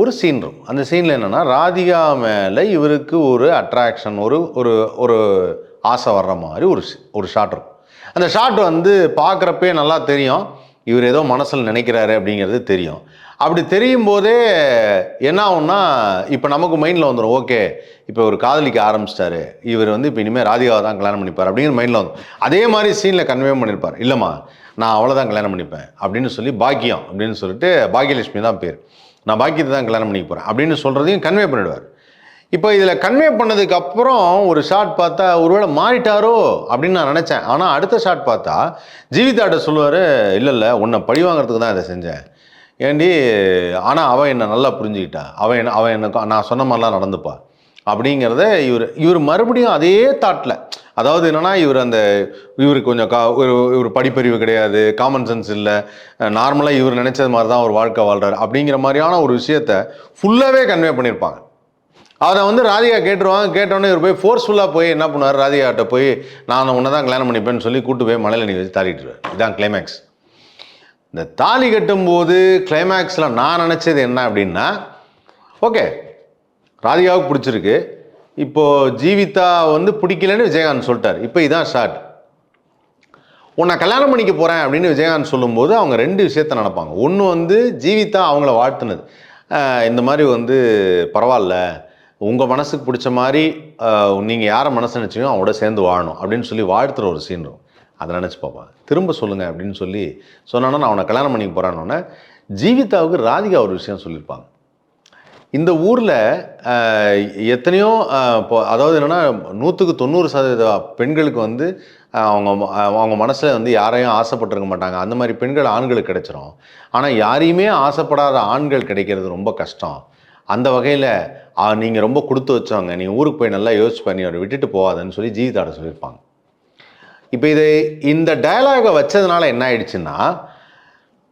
ஒரு சீன் இருக்கும். அந்த சீனில் என்னென்னா ராதிகா மேலே இவருக்கு ஒரு அட்ராக்ஷன் ஒரு ஒரு ஒரு ஆசை வர்ற மாதிரி ஒரு ஒரு ஷாட் இருக்கும். அந்த ஷாட் வந்து பார்க்குறப்பே நல்லா தெரியும். இவர் ஏதோ மனசில் நினைக்கிறாரு அப்படிங்கிறது தெரியும். அப்படி தெரியும் போதே என்ன ஆகும்னா இப்போ நமக்கு மைண்டில் வந்துடும் ஓகே இப்போ ஒரு காதலிக்க ஆரம்பிச்சிட்டாரு. இவர் வந்து இப்போ இனிமேல் ராதிகாவை தான் கல்யாணம் பண்ணிப்பார் அப்படிங்கிற மைண்டில் வந்துடும் அதே மாதிரி சீனில் கன்வே பண்ணியிருப்பார் இல்லைம்மா நான் அவளை தான் கல்யாணம் பண்ணிப்பேன் அப்படின்னு சொல்லி பாக்கியம் அப்படின்னு சொல்லிட்டு பாக்கியலட்சுமி தான் பேர். நான் பாக்கியத்தை தான் கல்யாணம் பண்ணிக்க போகிறேன் அப்படின்னு சொல்கிறதையும் கன்வே பண்ணிடுவார். இப்போ இதில் கன்வே பண்ணதுக்கு அப்புறம் ஒரு ஷாட் பார்த்தா ஒருவேளை மாறிட்டாரோ? அப்படின்னு நான் நினச்சேன். ஆனால் அடுத்த ஷாட் பார்த்தா ஜீவிதாட்ட சொல்லுவார் இல்லை இல்லை உன்னை பழி வாங்குறதுக்கு தான் இதை செஞ்சேன். ஏண்டி ஆனால் அவன் என்னை நல்லா புரிஞ்சுக்கிட்டா அவன் என்ன அவன் என்ன நான் சொன்ன மாதிரிலாம் நடந்துப்பா அப்படிங்கிறத இவர் இவர் மறுபடியும் அதே தாட்டில் அதாவது என்னென்னா இவர் அந்த இவருக்கு கொஞ்சம் கா ஒரு இவர் படிப்பறிவு கிடையாது காமன் சென்ஸ் இல்லை நார்மலாக இவர் நினைச்சது மாதிரி தான் ஒரு வாழ்க்கை வாழ்கிறார் அப்படிங்கிற மாதிரியான ஒரு விஷயத்த ஃபுல்லாகவே கன்வே பண்ணியிருப்பாங்க அதை வந்து ராதிகா கேட்டுருவாங்க. கேட்டோன்னே இவர் போய் ஃபோர்ஸ்ஃபுல்லாக போய் என்ன பண்ணுவார்? ராதிகாட்ட போய் நான் உன்னை தான் கல்யாணம் பண்ணிப்பேன்னு சொல்லி கூட்டு போய் மலையில் நீ வச்சு தாளிட்டுருவார் இதான் கிளைமேக்ஸ் இந்த தாலி கட்டும்போது கிளைமேக்ஸில் நான் நினச்சது என்ன அப்படின்னா ஓகே ராதிகாவுக்கு பிடிச்சிருக்கு. இப்போது ஜீவிதா வந்து பிடிக்கலன்னு விஜயகாந்த் சொல்லிட்டார். இப்போ இதான் ஷார்ட் உன்னை கல்யாணம் பண்ணிக்க போகிறேன் அப்படின்னு விஜயகாந்த் சொல்லும்போது அவங்க ரெண்டு விஷயத்த நினப்பாங்க. ஒன்று வந்து ஜீவிதா அவங்கள வாழ்த்துனது. இந்த மாதிரி வந்து பரவாயில்ல உங்கள் மனசுக்கு பிடிச்ச மாதிரி நீங்கள் யாரை மனசு நினச்சிங்களோ அவங்களோட சேர்ந்து வாழணும் அப்படின்னு சொல்லி வாழ்த்துற ஒரு சீன் இருக்கும். அதை நினச்சி பார்ப்பான். திரும்ப சொல்லுங்கள் அப்படின்னு சொல்லி சொன்னான்னா நான் அவனை கல்யாணம் பண்ணிக்க போகிறேன்னொன்னே ஜீவிதாவுக்கு ராதிகா ஒரு விஷயம் சொல்லியிருப்பாங்க. இந்த ஊரில் எத்தனையோ இப்போ அதாவது என்னென்னா நூற்றுக்கு தொண்ணூறு சதவீத பெண்களுக்கு வந்து அவங்க அவங்க மனசில் வந்து யாரையும் ஆசைப்பட்டிருக்க மாட்டாங்க. அந்த மாதிரி பெண்கள் ஆண்களுக்கு கிடைச்சிரும். ஆனால் யாரையுமே ஆசைப்படாத ஆண்கள் கிடைக்கிறது ரொம்ப கஷ்டம். அந்த வகையில் நீங்கள் ரொம்ப கொடுத்து வச்சவங்க. நீங்கள் ஊருக்கு போய் நல்லா யோசிச்சு பண்ணி அவரை விட்டுட்டு போகாதன்னு சொல்லி ஜீவிதாட சொல்லியிருப்பாங்க. இப்போ இது இந்த டயலாகை வச்சதுனால என்ன ஆயிடுச்சுன்னா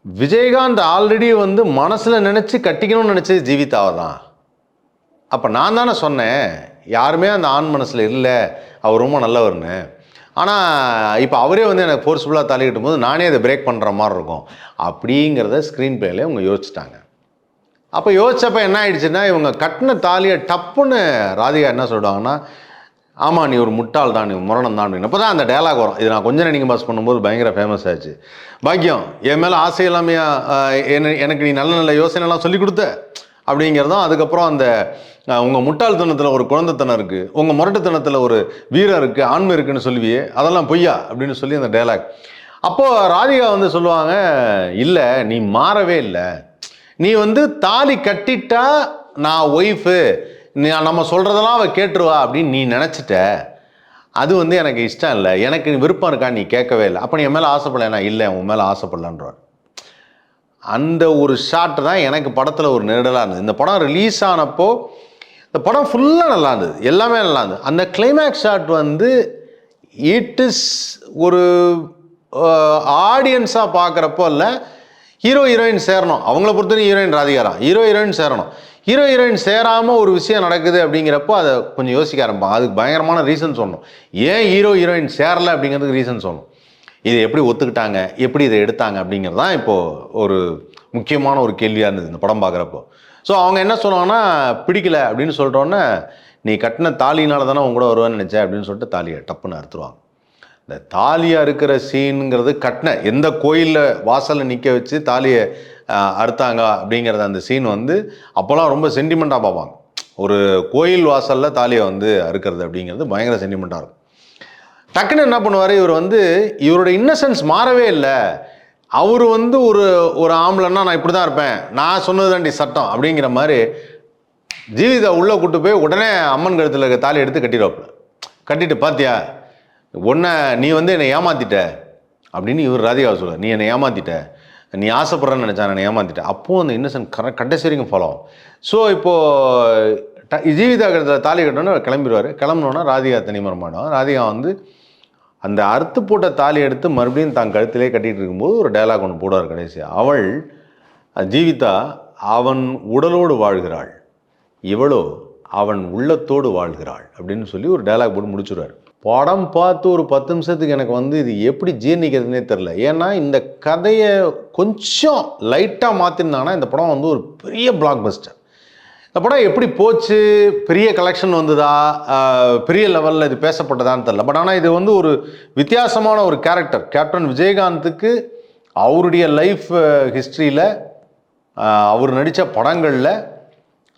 விஜயகாந்த் ஆல்ரெடி வந்து மனசில் நினச்சி கட்டிக்கணும்னு நினச்சது ஜீவிதாவை தான் அப்போ நான் தானே சொன்னேன் யாருமே அந்த ஆண் மனசில் இல்லை அவர் ரொம்ப நல்லவர்னு. ஆனால் இப்போ அவரே வந்து எனக்கு ஃபோர்ஸ்ஃபுல்லாக தாலி கட்டும் போது நானே அதை பிரேக் பண்ணுற மாதிரி இருக்கும். அப்படிங்கிறத ஸ்க்ரீன் பிளேல இவங்க யோசிச்சிட்டாங்க. அப்போ யோசிச்சப்ப என்ன ஆயிடுச்சுன்னா இவங்க கட்டின தாலியை டப்புன்னு ராதிகா என்ன சொல்லுவாங்கன்னா ஆமாம் நீ ஒரு முட்டாள் தான் நீ முரணம் தான் அப்போ தான் அந்த டயலாக் வரும். இது நான் கொஞ்சம் நீங்கள் பாஸ் பண்ணும்போது பயங்கர ஃபேமஸ் ஆச்சு. பாக்கியம் என் மேலே ஆசை இல்லாமையா என்ன எனக்கு நீ நல்ல நல்ல யோசனைலாம் சொல்லி கொடுத்த? அப்படிங்கிறதும் அதுக்கப்புறம் அந்த உங்கள் முட்டாள்தனத்தில் ஒரு குழந்தைத்தனம் இருக்குது உங்கள் முரட்டுத்தனத்தில் ஒரு வீரம் இருக்குது ஆண்மை இருக்குன்னு சொல்லுவியே அதெல்லாம் பொய்யா? அப்படின்னு சொல்லி அந்த டயலாக் அப்போது ராதிகா வந்து சொல்லுவாங்க இல்லை நீ மாறவே இல்லை. நீ வந்து தாலி கட்டிட்டா நான் ஒய்ஃபு நம்ம சொல்கிறதெல்லாம் அவள் கேட்டுருவா அப்படின்னு நீ நினச்சிட்ட. அது வந்து எனக்கு இஷ்டம் இல்லை. எனக்கு விருப்பம் இருக்கா நீ கேட்கவே இல்லை. அப்போ நீ என் மேலே ஆசைப்படலைனா இல்லை உன் மேலே ஆசைப்படலான்றவர் அந்த ஒரு ஷாட் தான் எனக்கு படத்தில் ஒரு நெருடலாக இருந்தது. இந்த படம் ரிலீஸ் ஆனப்போ இந்த படம் ஃபுல்லாக நல்லா இருந்தது. எல்லாமே நல்லா இருந்தது. அந்த கிளைமேக்ஸ் ஷாட் வந்து இட் இஸ் ஒரு ஆடியன்ஸாக பார்க்குறப்போ இல்லை ஹீரோ ஹீரோயின் சேரணும். அவங்கள பொறுத்தவரைக்கும் ஹீரோயின் ராதிகா தான். ஹீரோ ஹீரோயின் சேரணும். ஹீரோ ஹீரோயின் சேராமல் ஒரு விஷயம் நடக்குது அப்படிங்கிறப்போ அதை கொஞ்சம் யோசிக்க ஆரம்பிப்பாங்க. அதுக்கு பயங்கரமான ரீசன் சொல்லணும். ஏன் ஹீரோ ஹீரோயின் சேரலை அப்படிங்கிறதுக்கு ரீசன் சொல்லணும். இதை எப்படி ஒத்துக்கிட்டாங்க? எப்படி இதை எடுத்தாங்க? அப்படிங்கிறது தான் இப்போது ஒரு முக்கியமான ஒரு கேள்வியாக இருந்தது இந்த படம் பார்க்குறப்போ. ஸோ அவங்க என்ன சொன்னாங்கன்னா பிடிக்கல அப்படின்னு சொல்கிறோன்னே நீ கட்டின தாலினால தானே உங்க கூட வருவேன்னு நினச்சேன் அப்படின்னு சொல்லிட்டு தாலியை டப்புன்னு அறுத்துருவாங்க. இந்த தாலியாக இருக்கிற சீனுங்கிறது கட்டின எந்த கோயிலில் வாசலில் நிற்க வச்சு தாலியை அறுத்தாங்க அப்படிங்கிறத அந்த சீன் வந்து அப்போல்லாம் ரொம்ப சென்டிமெண்ட்டாக பார்ப்பாங்க. ஒரு கோயில் வாசலில் தாலியை வந்து அறுக்கிறது அப்படிங்கிறது பயங்கர சென்டிமெண்ட்டாக இருக்கும். டக்குன்னு என்ன பண்ணுவார்? இவர் வந்து இவரோட இன்னசென்ஸ் மாறவே இல்லை. அவர் வந்து ஒரு ஒரு ஆம்பளைன்னா நான் இப்படி தான் இருப்பேன். நான் சொன்னது தாண்டி சட்டம் அப்படிங்கிற மாதிரி ஜீவிதா உள்ளே கூட்டு போய் உடனே அம்மன் கழுத்தில் இருக்க தாலி எடுத்து கட்டிடுவாப்புல. கட்டிட்டு பார்த்தியா உன்னை நீ வந்து என்னை ஏமாத்திட்ட அப்படின்னு இவர் ராதிகா சொல்லுவார் நீ என்னை ஏமாத்திட்ட. நீ ஆசைப்படுறேன்னு நினச்சா என்னை ஏமாற்றிட்ட அப்போது அந்த இன்னசென்ட் கரெக்ட் கடைசி வரைக்கும் ஃபாலோ ஸோ இப்போது ட- ஜீவிதா கழுத்தில் தாலி கட்டணும்னு கிளம்பிடுவார். கிளம்பினோன்னா ராதிகா தனிமரமாடும் ராதிகா வந்து அந்த அறுத்து போட்ட தாலி எடுத்து மறுபடியும் தான் கழுத்திலே கட்டிகிட்டு இருக்கும்போது ஒரு டைலாக் ஒன்று போடுவார் கடைசி அவள் ஜீவிதா அவன் உடலோடு வாழ்கிறாள். இவளோ அவன் உள்ளத்தோடு வாழ்கிறாள். அப்படின்னு சொல்லி ஒரு டைலாக் போட்டு முடிச்சுடுவார். படம் பார்த்து ஒரு பத்து நிமிஷத்துக்கு எனக்கு வந்து இது எப்படி ஜீர்ணிக்கிறதுனே தெரில ஏன்னா இந்த கதையை கொஞ்சம் லைட்டாக மாற்றிருந்தாங்கன்னா இந்த படம் வந்து ஒரு பெரிய பிளாக் பஸ்டர் இந்த படம் எப்படி போச்சு? பெரிய கலெக்ஷன் வந்ததா? பெரிய லெவலில் இது பேசப்பட்டதான்னு தெரில பட் ஆனால் இது வந்து ஒரு வித்தியாசமான ஒரு கேரக்டர் கேப்டன் விஜயகாந்துக்கு அவருடைய லைஃப் ஹிஸ்ட்ரியில் அவர் நடித்த படங்களில்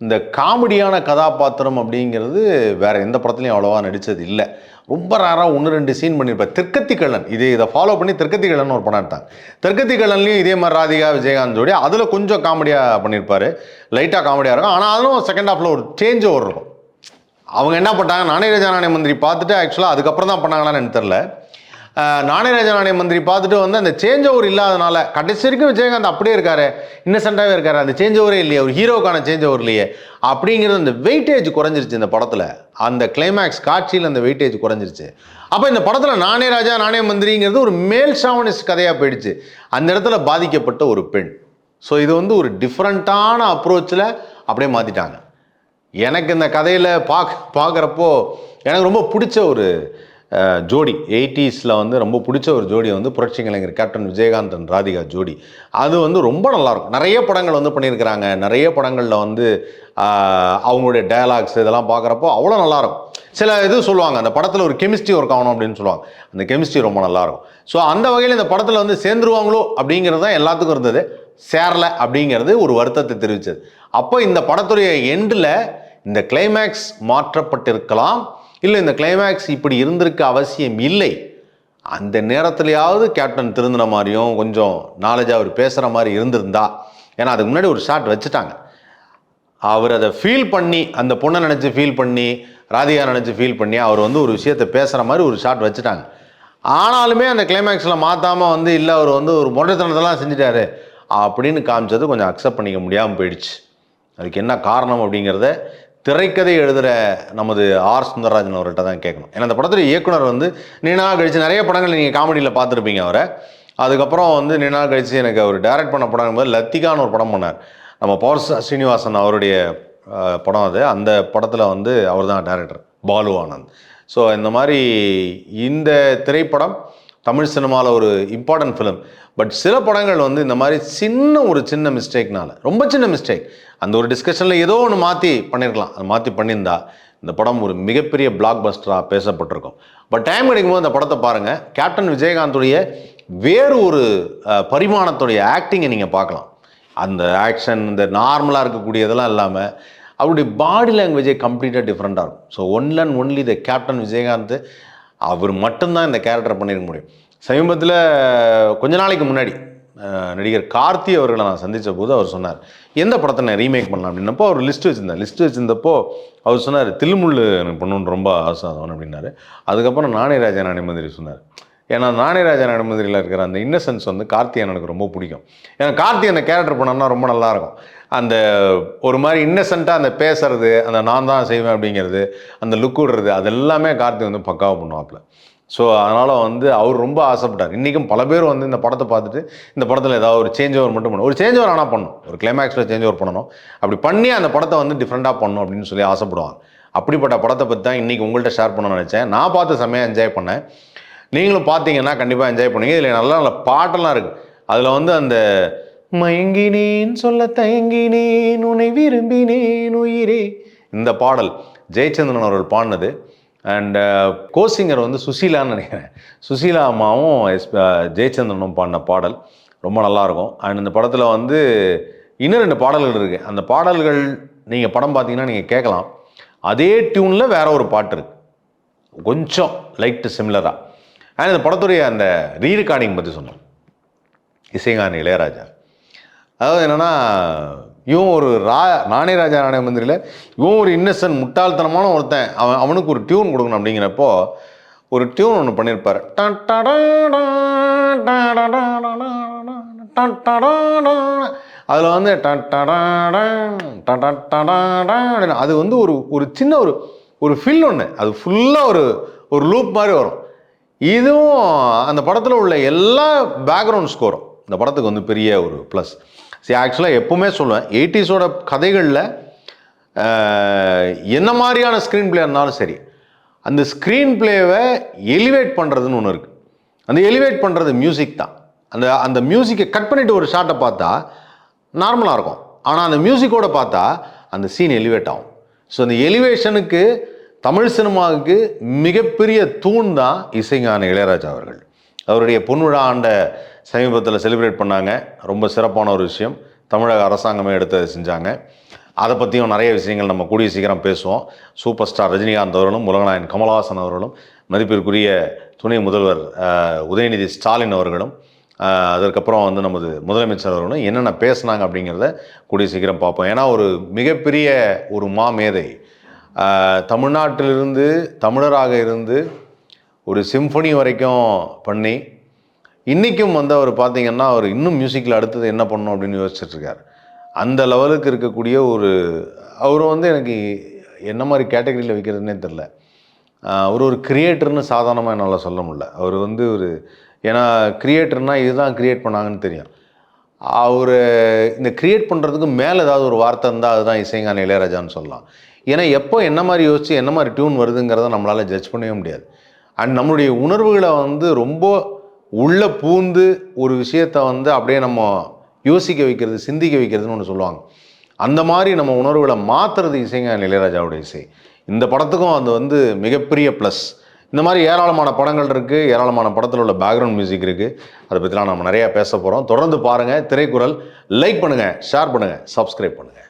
இந்த காமெடியான கதாபாத்திரம் அப்படிங்கிறது வேற எந்த படத்துலையும் அவ்வளோவா நடித்தது இல்லை. ரொம்ப ரேராக ஒன்று ரெண்டு சீன் பண்ணியிருப்பார் தெற்கத்தி கள்ளன் இதை ஃபாலோ பண்ணி தெற்கத்தி கள்ளன் ஒரு படம் எடுத்தாங்க. திருக்கத்தி கள்ளன்லையும் இதே மாதிரி ராதிகா விஜயகாந்த் ஜோடி அதில் கொஞ்சம் காமெடியாக பண்ணியிருப்பார் லைட்டாக காமெடியாக இருக்கும். ஆனால் அதுவும் செகண்ட் ஹாஃபில் ஒரு சேஞ்ச் ஓவர் இருக்கும். அவங்க என்ன பண்ணிட்டாங்க? நானே நாணய மந்திரி பார்த்துட்டு ஆக்சுவலாக அதுக்கப்புறம் தான் பண்ணாங்களான்னு எனக்கு தெரில நாணயராஜா நாணய மந்திரி பார்த்துட்டு வந்து அந்த சேஞ்ச் ஓவர் இல்லாதனால கடைசி வரைக்கும் விஜயகாந்த் அப்படியே இருக்காரு இன்னசென்ட்டாகவே இருக்காரு. அந்த சேஞ்ச் ஓவரே இல்லையே ஒரு ஹீரோக்கான சேஞ்ச் ஓவர் இல்லையே அப்படிங்கிறது அந்த வெயிட்டேஜ் குறைஞ்சிருச்சு இந்த படத்தில். அந்த கிளைமேக்ஸ் காட்சியில் அந்த வெயிட்டேஜ் குறைஞ்சிருச்சு. அப்போ இந்த படத்தில் நாணய ராஜா நாணய மந்திரிங்கிறது ஒரு மேல் ஷாவனிஸ்ட் கதையாக போயிடுச்சு. அந்த இடத்துல பாதிக்கப்பட்ட ஒரு பெண். ஸோ இது வந்து ஒரு டிஃப்ரெண்ட்டான அப்ரோச்சில் அப்படியே மாற்றிட்டாங்க எனக்கு இந்த கதையில் பார்க்க பார்க்குறப்போ எனக்கு ரொம்ப பிடிச்ச ஒரு ஜோடி. எயிட்டிஸில் வந்து ரொம்ப பிடிச்ச ஒரு ஜோடி வந்து புரட்சி கலைஞர் கேப்டன் விஜயகாந்த் அண்ட் ராதிகா ஜோடி. அது வந்து ரொம்ப நல்லாயிருக்கும் நிறைய படங்கள் வந்து பண்ணியிருக்கிறாங்க. நிறைய படங்களில் வந்து அவங்களுடைய டயலாக்ஸ் இதெல்லாம் பார்க்குறப்போ அவ்வளோ நல்லாயிருக்கும் சில இது சொல்லுவாங்க அந்த படத்தில் ஒரு கெமிஸ்ட்ரி ஒர்க் ஆகணும் அப்படின்னு சொல்லுவாங்க. அந்த கெமிஸ்ட்ரி ரொம்ப நல்லாயிருக்கும் ஸோ அந்த வகையில் இந்த படத்தில் வந்து சேர்ந்துருவாங்களோ அப்படிங்கிறது தான் எல்லாத்துக்கும் இருந்தது. சேரலை அப்படிங்கிறது ஒரு வருத்தத்தை தெரிவித்தது அப்போ இந்த படத்துடைய எண்டில் இந்த கிளைமேக்ஸ் மாற்றப்பட்டிருக்கலாம். இல்லை இந்த கிளைமேக்ஸ் இப்படி இருந்திருக்க அவசியம் இல்லை. அந்த நேரத்துலையாவது கேப்டன் திருந்தின மாதிரியும் கொஞ்சம் நாலேஜாக அவர் பேசுகிற மாதிரி இருந்திருந்தா. ஏன்னா அதுக்கு முன்னாடி ஒரு ஷாட் வச்சுட்டாங்க. அவர் அதை ஃபீல் பண்ணி அந்த பொண்ணை நினச்சி ஃபீல் பண்ணி ராதிகா நினச்சி ஃபீல் பண்ணி அவர் வந்து ஒரு விஷயத்தை பேசுகிற மாதிரி ஒரு ஷாட் வச்சுட்டாங்க. ஆனாலுமே அந்த கிளைமேக்ஸில் மாற்றாமல் வந்து இல்லை அவர் வந்து ஒரு மொட்டைத்தனத்தெல்லாம் செஞ்சுட்டாரு. அப்படின்னு காமிச்சது கொஞ்சம் அக்செப்ட் பண்ணிக்க முடியாமல் போயிடுச்சு. அதுக்கு என்ன காரணம் அப்படிங்கிறத திரைக்கதை எழுதுகிற நமது ஆர். சுந்தரராஜன் அவர்கிட்ட தான் கேட்கணும். ஏன்னா அந்த படத்தில் இயக்குனர் வந்து நீனா கழித்து கழிச்சு நிறைய படங்கள் நீங்கள் காமெடியில் பார்த்துருப்பீங்க அவரை. அதுக்கப்புறம் வந்து நீனா கழிச்சு எனக்கு அவர் டைரக்ட் பண்ண படம் போது லத்திகான்னு ஒரு படம் பண்ணார். நம்ம பவர் ஸ்ரீனிவாசன் அவருடைய படம் அது. அந்த படத்தில் வந்து அவர் தான் டேரக்டர் பாலு ஆனந்த். ஸோ இந்த மாதிரி இந்த திரைப்படம் தமிழ் சினிமாவில் ஒரு இம்பார்ட்டன்ட் ஃபிலிம் பட் சில படங்கள் வந்து இந்த மாதிரி சின்ன ஒரு சின்ன மிஸ்டேக்னால ரொம்ப சின்ன மிஸ்டேக் அந்த ஒரு டிஸ்கஷனில் ஏதோ ஒன்று மாற்றி பண்ணியிருக்கலாம் அது மாற்றி பண்ணியிருந்தா இந்த படம் ஒரு மிகப்பெரிய பிளாக் பஸ்டராக பேசப்பட்டிருக்கும். பட் டைம் கிடைக்கும்போது அந்த படத்தை பாருங்கள் கேப்டன் விஜயகாந்துடைய வேறு ஒரு பரிமாணத்துடைய ஆக்டிங்கை நீங்கள் பார்க்கலாம். அந்த ஆக்ஷன் இந்த நார்மலாக இருக்கக்கூடியதெல்லாம் இல்லாமல் அவருடைய பாடி லாங்குவேஜே கம்ப்ளீட்டாக டிஃப்ரெண்ட்டாக இருக்கும். ஸோ ஒன்ல and only the captain Vijayakanth அவர் மட்டும்தான் இந்த கேரக்டர் பண்ணியிருக்க முடியும். சமீபத்தில் கொஞ்ச நாளைக்கு முன்னாடி நடிகர் கார்த்தி அவர்களை நான் சந்தித்த போது அவர் சொன்னார் எந்த படத்தை நான் ரீமேக் பண்ணலாம்? அப்படின்னப்போ அவர் லிஸ்ட் வச்சிருந்தார். லிஸ்ட் வச்சிருந்தப்போ அவர் சொன்னார் தில்முள்ளு எனக்கு பண்ணணுன்னு ரொம்ப ஆசை அவன் அப்படின்னாரு. அதுக்கப்புறம் நானே ராஜா சொன்னார். ஏன்னா நாணயராஜா நடைமந்திரியில் இருக்கிற அந்த இன்னசென்ஸ் வந்து கார்த்தி எனக்கு ரொம்ப பிடிக்கும். ஏன்னா கார்த்தி அந்த கேரக்டர் பண்ணோம்னா ரொம்ப நல்லாயிருக்கும் அந்த ஒரு மாதிரி இன்னசென்ட்டாக அந்த பேசுறது அந்த நான் தான் செய்வேன் அப்படிங்கிறது அந்த லுக் விடுறது அது எல்லாமே கார்த்தி வந்து பக்காவாக பண்ணுவாப்புல. ஸோ அதனால் வந்து அவர் ரொம்ப ஆசைப்பட்டார். இன்றைக்கும் பல பேர் வந்து இந்த படத்தை பார்த்துட்டு இந்த படத்தில் ஏதாவது ஒரு சேஞ்ச் ஓவர் மட்டும் பண்ணணும். ஒரு சேஞ்ச் ஓவர் ஆனால் பண்ணணும். ஒரு கிளைமேக்ஸில் சேஞ்ச் ஓவர் பண்ணணும். அப்படி பண்ணி அந்த படத்தை வந்து டிஃப்ரெண்ட்டாக பண்ணணும் அப்படின்னு சொல்லி ஆசைப்படுவாங்க. அப்படிப்பட்ட படத்தை பற்றி தான் இன்றைக்கி உங்கள்கிட்ட ஷேர் பண்ணணும்னு நினச்சேன். நான் பார்த்து செம்மையாக என்ஜாய் பண்ணேன். நீங்களும் பார்த்தீங்கன்னா கண்டிப்பாக என்ஜாய் பண்ணுங்க இதில் நல்ல நல்ல பாட்டெல்லாம் இருக்குது அதில் வந்து அந்த மயங்கினேன் சொல்ல தயங்கினேன் உன்னை விரும்பினேன் உயிரே. இந்த பாடல் ஜெயச்சந்திரன் அவர்கள் பாடினது. அண்ட் கோசிங்கர் uh, வந்து சுசீலான்னு நினைக்கிறேன். சுசீலா அம்மாவும் எஸ் ஜெயச்சந்திரனும் பாடின பாடல் ரொம்ப நல்லாயிருக்கும். அண்ட் இந்த படத்தில் வந்து இன்னும் ரெண்டு பாடல்கள் இருக்குது அந்த பாடல்கள் நீங்கள் படம் பார்த்தீங்கன்னா நீங்கள் கேட்கலாம். அதே டியூனில் வேற ஒரு பாட்டு இருக்குது கொஞ்சம் லைட்டு சிமிலராக அண்ட் இந்த படத்துடைய அந்த ரீ ரெக்கார்டிங் பற்றி சொன்னோம் இசைஞானி இளையராஜா. அதாவது என்னென்னா இவன் ஒரு ரா நானே ராஜா நாணய மந்திரியில் இவன் ஒரு இன்னசென்ட் முட்டாள்தனமான ஒருத்தன் அவன் அவனுக்கு ஒரு டியூன் கொடுக்கணும் அப்படிங்கிறப்போ ஒரு டியூன் ஒன்று பண்ணியிருப்பார் அதில் வந்து அப்படின்னு அது வந்து ஒரு ஒரு சின்ன ஒரு ஒரு ஃபில் ஒன்று அது ஃபுல்லாக ஒரு ஒரு லூப் மாதிரி வரும் இதுவும் அந்த படத்தில் உள்ள எல்லா பேக்ரவுண்ட் ஸ்கோரும் இந்த படத்துக்கு வந்து பெரிய ஒரு ப்ளஸ் சரி ஆக்சுவலாக எப்பவுமே சொல்லுவேன் எயிட்டிஸோட கதைகளில் என்ன மாதிரியான ஸ்க்ரீன் பிளே இருந்தாலும் சரி அந்த ஸ்க்ரீன் பிளேவை எலிவேட் பண்ணுறதுன்னு ஒன்று இருக்குது அந்த எலிவேட் பண்ணுறது மியூசிக் தான். அந்த அந்த மியூசிக்கை கட் பண்ணிவிட்டு ஒரு ஷாட்டை பார்த்தா நார்மலாக இருக்கும். ஆனால் அந்த மியூசிக்கோட பார்த்தா அந்த சீன் எலிவேட் ஆகும். ஸோ அந்த எலிவேஷனுக்கு தமிழ் சினிமாவுக்கு மிகப்பெரிய தூண் தான் இசைஞான இளையராஜா அவர்கள். அவருடைய பொன்விழா ஆண்ட சமீபத்தில் செலிப்ரேட் பண்ணாங்க. ரொம்ப சிறப்பான ஒரு விஷயம். தமிழக அரசாங்கமே எடுத்து அதை செஞ்சாங்க. அதை பற்றியும் நிறைய விஷயங்கள் நம்ம கூடிய சீக்கிரம் பேசுவோம். சூப்பர் ஸ்டார் ரஜினிகாந்த் அவர்களும் உலகநாயன் கமலஹாசன் அவர்களும் மதிப்பிற்குரிய துணை முதல்வர் உதயநிதி ஸ்டாலின் அவர்களும் அதற்கப்புறம் வந்து நமது முதலமைச்சர் அவர்களும் என்னென்ன பேசுனாங்க அப்படிங்கிறத கூடிய சீக்கிரம் பார்ப்போம். ஏன்னா ஒரு மிகப்பெரிய ஒரு மாமேதை தமிழ்நாட்டிலிருந்து தமிழராக இருந்து ஒரு சிம்ஃபனி வரைக்கும் பண்ணி இன்றைக்கும் வந்து அவர் பார்த்திங்கன்னா அவர் இன்னும் மியூசிக்கில் அடுத்தது என்ன பண்ணணும் அப்படின்னு யோசிச்சுட்ருக்கார். அந்த லெவலுக்கு இருக்கக்கூடிய ஒரு அவர் வந்து எனக்கு என்ன மாதிரி கேட்டகரியில் வைக்கிறதுனே தெரில அவர் ஒரு கிரியேட்டர்னு சாதாரணமாக என்னால் சொல்ல முடில அவர் வந்து ஒரு ஏன்னா கிரியேட்டர்னால் இதுதான் கிரியேட் பண்ணாங்கன்னு தெரியும். அவர் இந்த கிரியேட் பண்ணுறதுக்கு மேலே ஏதாவது ஒரு வார்த்தை இருந்தால் அதுதான் இசைஞான இளையராஜான்னு சொல்லலாம். ஏன்னா எப்போ என்ன மாதிரி யோசிச்சு என்ன மாதிரி டியூன் வருதுங்கிறத நம்மளால் ஜட்ஜ் பண்ணவே முடியாது. அண்ட் நம்மளுடைய உணர்வுகளை வந்து ரொம்ப உள்ள பூந்து ஒரு விஷயத்தை வந்து அப்படியே நம்ம யோசிக்க வைக்கிறது சிந்திக்க வைக்கிறதுன்னு ஒன்று சொல்லுவாங்க. அந்த மாதிரி நம்ம உணர்வுகளை மாற்றுறது இசைங்க இளையராஜாவுடைய இசை. இந்த படத்துக்கும் அது வந்து மிகப்பெரிய ப்ளஸ் இந்த மாதிரி ஏராளமான படங்கள் இருக்குது ஏராளமான படத்தில் உள்ள பேக்ரவுண்ட் மியூசிக் இருக்குது அதை பற்றிலாம் நம்ம நிறையா பேச போகிறோம் தொடர்ந்து பாருங்கள் திரைக்குறள். லைக் பண்ணுங்கள் ஷேர் பண்ணுங்கள் சப்ஸ்கிரைப் பண்ணுங்கள்